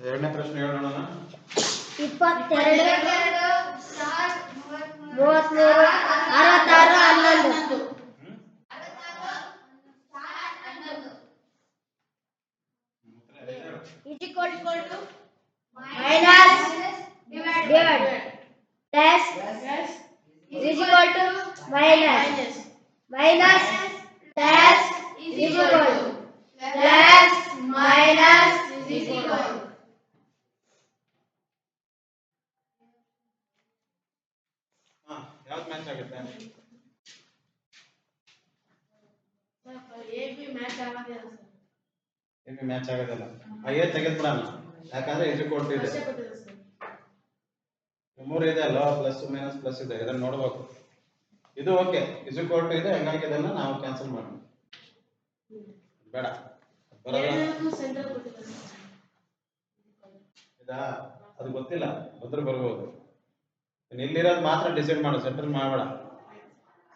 ಎರಡನೇ ಪ್ರಶ್ನೆ ಹೇಳೋಣ ಇಪ್ಪತ್ತೆರಡು ಮೂವತ್ಮೂರು ಅರವತ್ತಾರು ಹನ್ನೊಂದು. ಇಲ್ಲಿ ಮ್ಯಾಚ್ ಆಗೋದಿಲ್ಲ. ಆ ಎ ತೆಗೆದ್ಬಿಡೋಣ. ಯಾಕಂದ್ರೆ ಇದು ಕೊಟ್ಟಿದೆ. ಮೂರು ಇದೆ ಅಲ್ವಾ? ಪ್ಲಸ್ ಮೈನಸ್ ಪ್ಲಸ್ ಇದೆ. ಇದನ್ನ ನೋಡ್ಬೇಕು. ಇದು ಓಕೆ ಇದು ಕೊಟ್ಟು ಇದೆ. ಹಂಗಾಗಿ ಇದನ್ನ ನಾವು ಕ್ಯಾನ್ಸಲ್ ಮಾಡೋಣ. ಬೇಡ. ಬರಲ್ಲ. ಇದಾ? ಅದು ಗೊತ್ತಿಲ್ಲ. ಬಂದ್ರೆ ಬರ್ಬೋದು. ಇಲ್ಲಿರೋದು ಮಾತ್ರ ಡಿಸೈಡ್ ಮಾಡು. ಸೆಂಟ್ರಲ್ ಮಾಡಬೇಡ.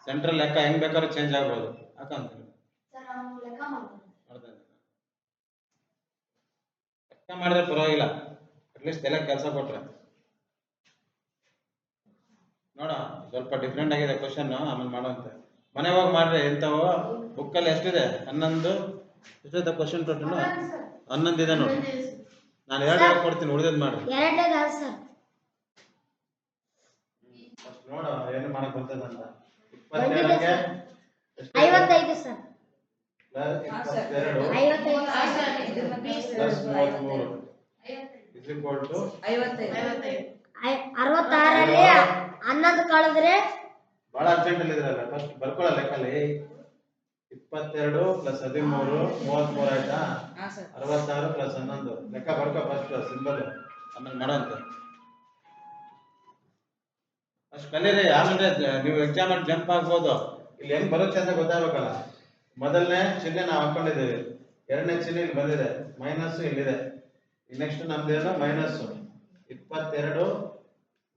ಸೆಂಟ್ರಲ್ ಲೆಕ್ಕ ಹೆಂಗ್ ಬೇಕಾದ್ರೂ ಚೇಂಜ್ ಆಗ್ಬೋದು. ಯಾಕಂತೀನಿ ಲೆಕ್ಕ ಮಾಡಿದ್ರೆ ಪರವಾಗಿಲ್ಲ. ಅಟ್ಲೀಸ್ಟ್ ಎಲ್ಲ ಕೆಲಸ ಕೊಟ್ರೆ. ನೋಡ ಸ್ವಲ್ಪ ಡಿಫ್ರೆಂಟ್ ಆಗಿದೆ ಕ್ವಶನ್ ಆಮೇಲೆ ಮಾಡುವಂತೆ. ಮನೆ ಹೋಗಿ ಮಾಡ್ರಿ ಎಂಥವು? ಬುಕ್ಕಲ್ಲಿ ಎಷ್ಟಿದೆ? ಹನ್ನೊಂದು. ಎಷ್ಟಿದೆ ಕ್ವಶನ್ ಟೋಟಲ್ ಹನ್ನೊಂದು ಇದೆ ನೋಡಿ. ನಾನು ಎರಡು ಎರಡು ಕೊಡ್ತೀನಿ ಉಳಿದದ್ ಮಾಡ್ರಿ. ನೋಡ ಆನ್ಸರ್ ಫಸ್ಟ್ ನೋಡು ಏನು ಮಾಡಕ್ ಬರ್ತದೆ ಅಂತ. ಇಪ್ಪತ್ತೆರಡಕ್ಕೆ ಎಷ್ಟು? ಐವತ್ತೈದು ಸರ್. ಅರವತ್ತಾರರಲ್ಲಿ ಹನ್ನೊಂದು ಕಳೆದ್ರೆ? ಬಹಳ ಅರ್ಜೆಂಟ್ ಅಲ್ಲಿ ಇದ್ರಲ್ಲ ಫಸ್ಟ್ ಬರ್ಕೊಳ್ಳ ಲೆಕ್ಕಲ್ಲಿ. ಇಪ್ಪತ್ತೆರಡು ಪ್ಲಸ್ ಹದಿಮೂರು ಮೂವತ್ಮೂರು ಆಯ್ತಾ? ಅರವತ್ತಾರು ಪ್ಲಸ್ ಹನ್ನೊಂದು. ಲೆಕ್ಕ ಬರ್ಕೊ ಫಸ್ಟ್ ಸಿಂಬಲ್ ಆಮೇಲೆ ಮಾಡೋಂತ ಅಷ್ಟು ಕಲೀರಿ ಆಮೇಲೆ ನೀವು ಎಕ್ಸಾಮ್ ಅಲ್ಲಿ ಜಂಪ್ ಆಗ್ಬೋದು. ಇಲ್ಲಿ ಹೆಂಗ್ ಬರುತ್ತೆ ಅಂತ ಗೊತ್ತಾಗ್ಬೇಕಲ್ಲ. ಮೊದಲನೇ ಚಿಹ್ನೆ ನಾವು ಹಾಕೊಂಡಿದ್ದೀವಿ. ಎರಡನೇ ಚಿಹ್ನೆ ಇಲ್ಲಿ ಬಂದಿದೆ. ಮೈನಸ್ ಇಲ್ಲಿದೆ. ನೆಕ್ಸ್ಟ್ ನಮ್ದೇನು ಮೈನಸ್ ಇಪ್ಪತ್ತೆರಡು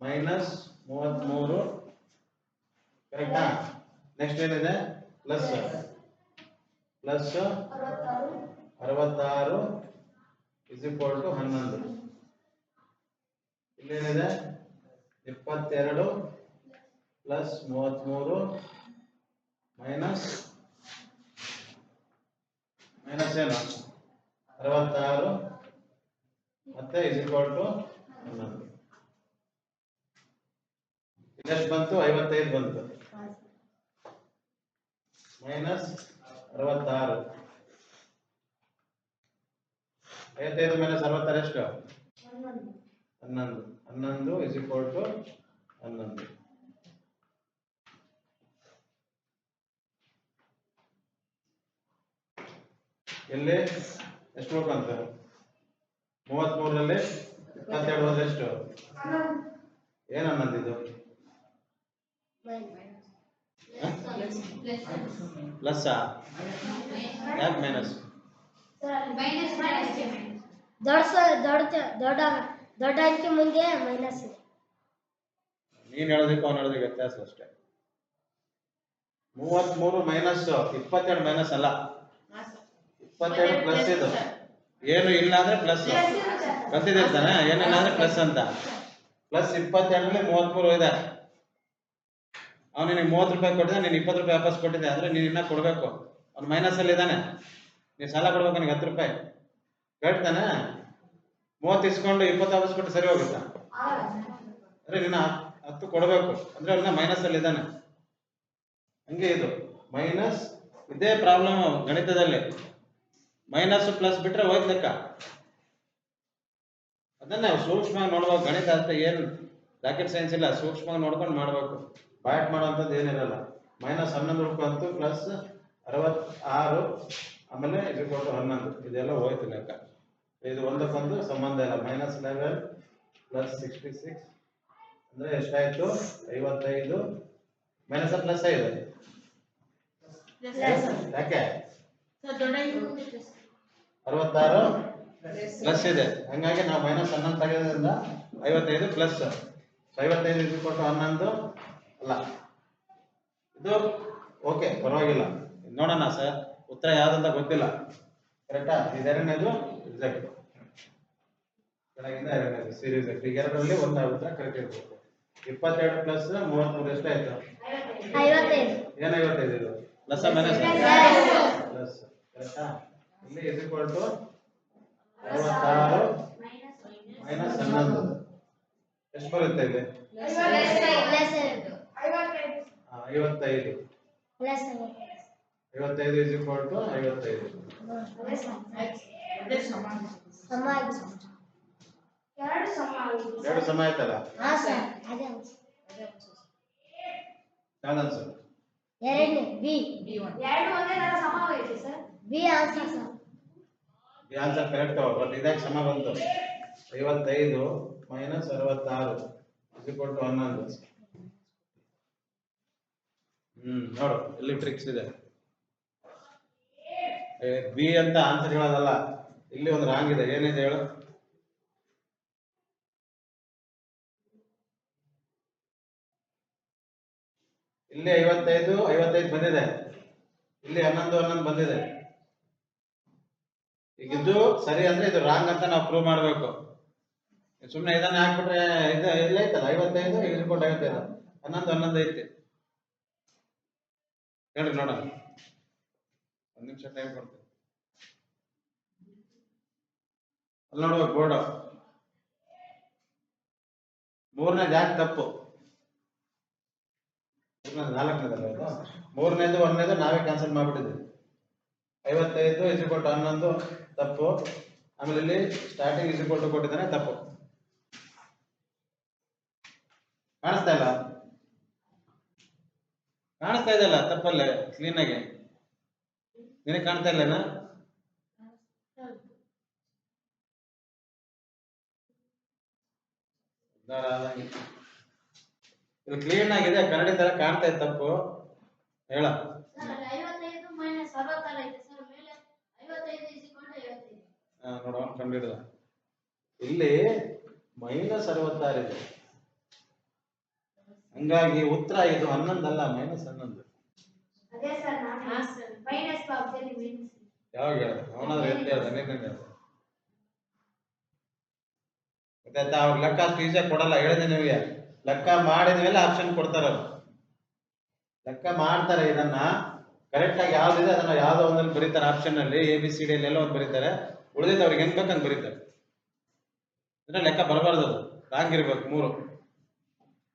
ಮೈನಸ್ ಮೂವತ್ಮೂರು ಕರೆಕ್ಟಾ ನೆಕ್ಸ್ಟ್ ಏನಿದೆ? ಪ್ಲಸ್ ಪ್ಲಸ್ ಅರವತ್ತಾರು ಇಸ್ ಈಕ್ವಲ್ ಟು ಹನ್ನೊಂದು. ಇಲ್ಲೇನಿದೆ ಇಪ್ಪತ್ತೆರಡು ಪ್ಲಸ್ ಮೂವತ್ತ್ಮೂರು ಮೈನಸ್ ಮೈನಸ್ ಏನು ಅರವತ್ತಾರು ಮತ್ತೆ ಇಸ್ ಈಕ್ವಲ್ ಟು ಹನ್ನೊಂದು ಇದೆಷ್ಟು ಬಂತು ಐವತ್ತೈದು ಬಂತು ಮೈನಸ್ ಅರವತ್ತಾರು ಐವತ್ತೈದು ಮೈನಸ್ ಅರವತ್ತಾರು ಎಷ್ಟು ಹನ್ನೊಂದು ಹನ್ನೊಂದು ಇಸ್ ಈಕ್ವಲ್ ಟು ಹನ್ನೊಂದು ಎಲ್ಲಿ? ಎಷ್ಟು ಹೋಗ್ಕಂತ ಮೂವತ್ಮೂರರಲ್ಲಿ ಇಪ್ಪತ್ತೆರಡು ಹೋದ್ರೆ ಎಷ್ಟು? ಏನ ಹನ್ನೊಂದು ಪ್ಲಸ್ ಯಾಕೆ ಮೈನಸ್ ದೊಡ್ಡ ದೊಡ್ಡ ದೊಡ್ಡ ದೊಡ್ಡ ಅಂಕಿ ಮುಂದೆ ಮೈನಸ್ ಇದೆ. ನೀನ್ ಹೇಳೋದಕ್ಕೆ ಅವ್ನು ಹೇಳೋದಕ್ಕೆ ವ್ಯತ್ಯಾಸ ಅಷ್ಟೇ. ಮೂವತ್ಮೂರು ಮೈನಸ್ ಇಪ್ಪತ್ತೆರಡು ಮೈನಸ್ ಅಲ್ಲ. ಇಪ್ಪತ್ತೆರಡು ಪ್ಲಸ್ ಇದು? ಏನು ಇಲ್ಲ ಅಂದ್ರೆ ಪ್ಲಸ್ ಗೊತ್ತಿದೆ ತಾನೆ? ಏನಿಲ್ಲ ಅಂದ್ರೆ ಪ್ಲಸ್ ಅಂತ. ಪ್ಲಸ್ ಇಪ್ಪತ್ತೆರಡರಲ್ಲಿ ಮೂವತ್ಮೂರು ಇದೆ. ಅವ್ನು ನಿನಗೆ ಮೂವತ್ತು ರೂಪಾಯಿ ಕೊಟ್ಟಿದ್ದೆ ನೀನು ಇಪ್ಪತ್ತು ರೂಪಾಯಿ ವಾಪಸ್ ಕೊಟ್ಟಿದ್ದೆ ಅಂದ್ರೆ ನೀನು ಇನ್ನ ಕೊಡಬೇಕು. ಅವ್ನು ಮೈನಸ್ ಅಲ್ಲಿ ಇದ್ದಾನೆ. ನೀನು ಸಾಲ ಕೊಡ್ಬೇಕು ನನಗೆ ಹತ್ತು ರೂಪಾಯಿ. ಕೇಳ್ತಾನೆ ತಾನೆ? ಮೂವತ್ತು ಇಸ್ಕೊಂಡು ಇಪ್ಪತ್ತು ವಾಪಸ್ ಕೊಟ್ಟು ಸರಿ ಹೋಗುತ್ತಾ? ಅಂದ್ರೆ ನಿನ್ನ ಹತ್ತು ಕೊಡಬೇಕು. ಅಂದ್ರೆ ಅವ್ನ ಮೈನಸ್ ಅಲ್ಲಿ ಇದ್ದಾನೆ. ಹಂಗೆ ಇದು. ಮೈನಸ್ ಇದೇ ಪ್ರಾಬ್ಲಮ್ ಗಣಿತದಲ್ಲಿ. ಮೈನಸ್ ಪ್ಲಸ್ ಬಿಟ್ರೆ ಹೋಯ್ತು ಲೆಕ್ಕ. ಅದನ್ನ ಸೂಕ್ಷ್ಮವಾಗಿ ನೋಡ್ಬೇಕು ಗಣಿತ ಅಂತ ಏನು ರಾಕೆಟ್ ಸೈನ್ಸ್ ಇಲ್ಲ ಸೂಕ್ಷ್ಮವಾಗಿ ನೋಡ್ಕೊಂಡು ಮಾಡ್ಬೇಕು. ಬಾಯಟ್ ಮಾಡೋಂಥದ್ದು ಏನಿರಲ್ಲ. ಮೈನಸ್ ಹನ್ನೊಂದು ರೂಪಾಯಿ ಪ್ಲಸ್ ಅರವತ್ತಾರು ಆಮೇಲೆ ಇದು ಕೊಟ್ಟು ಹನ್ನೊಂದು. ಇದೆಲ್ಲ ಹೋಯ್ತು ಲೆಕ್ಕ. ಇದು ಒಂದಕ್ಕೊಂದು ಸಂಬಂಧ ಇಲ್ಲ. Minus level plus sixty six ಅಂದ್ರೆ ಎಷ್ಟಾಯ್ತು? ಐವತ್ತೈದು. ಮೈನಸ್ ಪ್ಲಸ್ ಐದು. ಯಾಕೆ? ಅರವತ್ತಾರು ಪ್ಲಸ್ ಇದೆ. ಹಂಗಾಗಿ ನಾವು ಮೈನಸ್ ಹನ್ನೊಂದು ತೆಗೆದ್ರಿಂದ ಐವತ್ತೈದು ಪ್ಲಸ್ ಐವತ್ತೈದು ಇದು ಕೊಟ್ಟು ಹನ್ನೊಂದು ಅಲ್ಲ. ಇದು ಓಕೆ ಪರವಾಗಿಲ್ಲ. ನೋಡೋಣ ಸರ್ ಉತ್ತರ ಯಾವ್ದಂತ ಗೊತ್ತಿಲ್ಲ. ಕರೆಕ್ಟಾ ಇದೆರಡನೇದು ಎಕ್ಸಾಕ್ಟ್ ರಿಸಲ್ಟ್ ಕೆಳಗಿಂದ ಎರಡನೇದು ಸೀರೀಸ್ ಈಗ ಎರಡರಲ್ಲಿ ಒಂದು ಉತ್ತರ ಕರೆಕ್ಟ್ ಇರಬೇಕು ಇಪ್ಪತ್ತೆರಡು ಪ್ಲಸ್ ಮೂವತ್ಮೂರು ಎಷ್ಟಾಯ್ತು? ಆಯ್ತು ಏನ್ ಐವತ್ತೈದು ಇದು? ಪ್ಲಸ್ ಮೈನಸ್ ಪ್ಲಸ್ ಕರೆಕ್ಟಾ ಇಲ್ಲಿ ಇಸ್ ಈಕ್ವಲ್ ಟು ಅರವತ್ತಾರು ಮೈನಸ್ ಹನ್ನೊಂದು. ಎಷ್ಟು ಬರುತ್ತೆ ಇದೆ? ಐವತ್ತೈದು. ಐವತ್ತೈದು ಇಸ್ ಈಕ್ವಲ್ ಟು ಐವತ್ತೈದು. ಎರಡು ಸಮ ಎರಡು ಆಯ್ತಲ್ಲ? ಹಾ ಸರ್ ಎರಡು ಅನ್ಸ ಎರಡನೇ ಬಿ. ಎರಡು ಒಂದೇ ಸಮ ಸರ್? ಬಿ ಕರೆಕ್ಟ್ ಬಟ್ ಇದಕ್ಕೆ ಸಮ ಬಂತು. ಐವತ್ತೈದು ಮೈನಸ್ ಅರವತ್ತಾರು ಟು ಹನ್ನೊಂದು. ಹ್ಮ್, ನೋಡು, ಇಲ್ಲಿ ಟ್ರಿಕ್ಸ್ ಇದೆ. ಬಿ ಅಂತ ಆನ್ಸರ್ ಹೇಳೋದಲ್ಲ, ಇಲ್ಲಿ ಒಂದು ರಾಂಗ್ ಇದೆ. ಏನಿದೆ ಹೇಳು? ಇಲ್ಲಿ ಐವತ್ತೈದು ಐವತ್ತೈದು ಬಂದಿದೆ. ಇಲ್ಲಿ ಹನ್ನೊಂದು ಹನ್ನೊಂದು ಬಂದಿದೆ. ಈಗ ಇದು ಸರಿ ಅಂದ್ರೆ ಇದು ರಾಂಗ್ ಅಂತ ನಾವು ಪ್ರೂವ್ ಮಾಡ್ಬೇಕು. ಸುಮ್ಮನೆ ಇದನ್ನ ಹಾಕ್ಬಿಟ್ರೆ ಇದು ಇಲ್ಲ ಐತಲ್ಲ? ಐವತ್ತೈದು ಇಳ್ಕೊಂಡು ಐವತ್ತೈದು ಹನ್ನೊಂದು ಹನ್ನೊಂದು ಐತಿ. ಹೇಳಿ ನೋಡೋಣ. ಒಂದ್ ನಿಮಿಷ ಟೈಮ್ ಕೊಡ್ತೀನಿ. ಅಲ್ಲಿ ನೋಡ್ಬೇಕು ಬೋರ್ಡ್ ಮೂರನೇ ಜಾಕ್ ತಪ್ಪು. ನಾಲ್ಕನೇದಲ್ಲ ಇದು? ಮೂರನೇದು ಒಂದನೇದು ನಾವೇ ಕ್ಯಾನ್ಸಲ್ ಮಾಡ್ಬಿಟ್ಟಿದ್ವಿ ಐವತ್ತೈದು ಇಸ್ ಕೊಟ್ಟು ಹನ್ನೊಂದು, ತಪ್ಪು. ಆಮೇಲೆ ಇಲ್ಲಿ ಸ್ಟಾರ್ಟಿಂಗ್ ಇಸ್ ಕೊಟ್ಟು ಕೊಟ್ಟಿದ್ದಾನೆ, ತಪ್ಪು. ಕಾಣಿಸ್ತಾ ಇಲ್ಲ? ಕಾಣಿಸ್ತಾ ಇದೆಯಲ್ಲ ತಪ್ಪಲ್ಲೇ ಕ್ಲೀನ್ ಆಗಿ. ನಿನಗೆ ಕಾಣ್ತಾ ಇಲ್ಲೇನಾ ಇದು ಕ್ಲೀನ್ ಆಗಿದೆ, ಕನ್ನಡಿ ತರ ಕಾಣ್ತಾ ಇದೆ, ತಪ್ಪು. ಹೇಳ ಐವತ್ತೈದು ಮೈನಸ್ ಅರವತ್ತಾರು ಐತೆ ಸರ್ ಮೇಲೆ ಐವತ್ತೈದು ಇಸ್ ಇಕ್ವಲ್ ಟು ಐವತ್ತೈದು ಕಂಡಿಡ್ದ ಇಲ್ಲಿ ಮೈನಸ್ ಅರವತ್ತಾರಿದೆ ಹಂಗಾಗಿ ಉತ್ತರ ಇದು ಹನ್ನೊಂದಲ್ಲ ಮೈನಸ್ ಹನ್ನೊಂದು. ಯಾವಾಗ ಹೇಳ್ದ? ಅವನಾದ್ರೆ ಎಲ್ಲಿ ಹೇಳ್ದ ನೀನೇನ್ ಹೇಳ್ದ. ಗೊತ್ತಾಯ್ತಾ ಅವ್ರು ಲೆಕ್ಕ ಅಷ್ಟು ಈಸಿಯಾಗಿ ಕೊಡಲ್ಲ. ಹೇಳಿದೆ ನಿಮಗೆ. ಲೆಕ್ಕ ಮಾಡಿದ ಮೇಲೆ ಆಪ್ಷನ್ ಕೊಡ್ತಾರೆ ಅವ್ರು. ಲೆಕ್ಕ ಮಾಡ್ತಾರೆ ಇದನ್ನ. ಕರೆಕ್ಟ್ ಆಗಿ ಯಾವ್ದಿದೆ ಅದನ್ನ ಯಾವ್ದೋ ಒಂದಲ್ಲಿ ಬರೀತಾರೆ. ಆಪ್ಷನ್ ಅಲ್ಲಿ ಎ ಬಿ ಸಿ ಡಿ ಎಲ್ಲ ಒಂದು ಬರೀತಾರೆ. ಉಳಿದಿದ್ದು ಅವ್ರಿಗೆ ಎಂತ ಬೇಕಂತ ಬರೀತಾರೆ? ಅಂದ್ರೆ ಲೆಕ್ಕ ಬರಬಾರ್ದು ಅದು. ರಾಂಗ್ ಇರ್ಬೇಕು, ಮೂರು.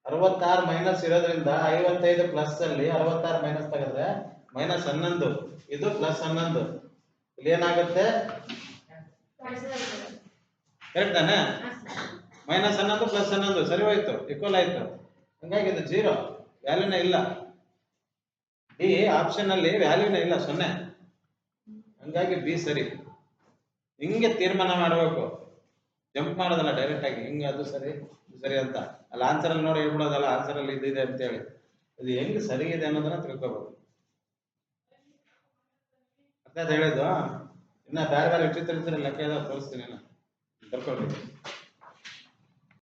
ಅರವತ್ತಾರು ಮೈನಸ್ ಇರೋದ್ರಿಂದ ಐವತ್ತೈದು ಪ್ಲಸ್ ಅಲ್ಲಿ ಅರವತ್ತಾರು ಮೈನಸ್ ತೆಗೆದ್ರೆ ಮೈನಸ್ ಹನ್ನೊಂದು. ಇದು ಪ್ಲಸ್ ಹನ್ನೊಂದು. ಇಲ್ಲಿ ಏನಾಗುತ್ತೆ? ಕರೆಕ್ಟ್ ಮೈನಸ್ ಹನ್ನೊಂದು ಪ್ಲಸ್ ಹನ್ನೊಂದು. ಸರಿ ಹೋಯ್ತು. ಈಕ್ವಲ್ ಆಯ್ತು. ಹಂಗಾಗಿ ಇದು ಜೀರೋ ವ್ಯಾಲ್ಯೂನೇ ಇಲ್ಲ. ಈ ಆಪ್ಷನ್ ಅಲ್ಲಿ ವ್ಯಾಲ್ಯೂನೇ ಇಲ್ಲ, ಸೊನ್ನೆ. ಹಂಗಾಗಿ ಬಿ ಸರಿ. ಹಿಂಗೆ ತೀರ್ಮಾನ ಮಾಡಬೇಕು? ಜಂಪ್ ಮಾಡೋದಲ್ಲ ಡೈರೆಕ್ಟ್ ಆಗಿ. ಹಿಂಗೆ ಅದು ಸರಿ ಸರಿ ಅಂತ. ಅಲ್ಲಿ ಆನ್ಸರ್ ಅಲ್ಲಿ ನೋಡಿ ಹೇಳ್ಬಿಡೋದಲ್ಲ ಆನ್ಸರ್ ಅಲ್ಲಿ ಇದಿದೆ ಅಂತ ಹೇಳಿ ಅದು ಹೆಂಗ್ ಸರಿ ಇದೆ ಅನ್ನೋದನ್ನ ತಿಳ್ಕೋಬೇಕು. ಅರ್ಥ ಹೇಳಿದ್ದು? ಇನ್ನ ಬೇರೆ ಬೇರೆ ವಿಚಿತ್ರ ಲೆಕ್ಕ ತೋರಿಸ್ತೀನಿ ನಾನು. ಬರ್ಕೊಳ್ರಿ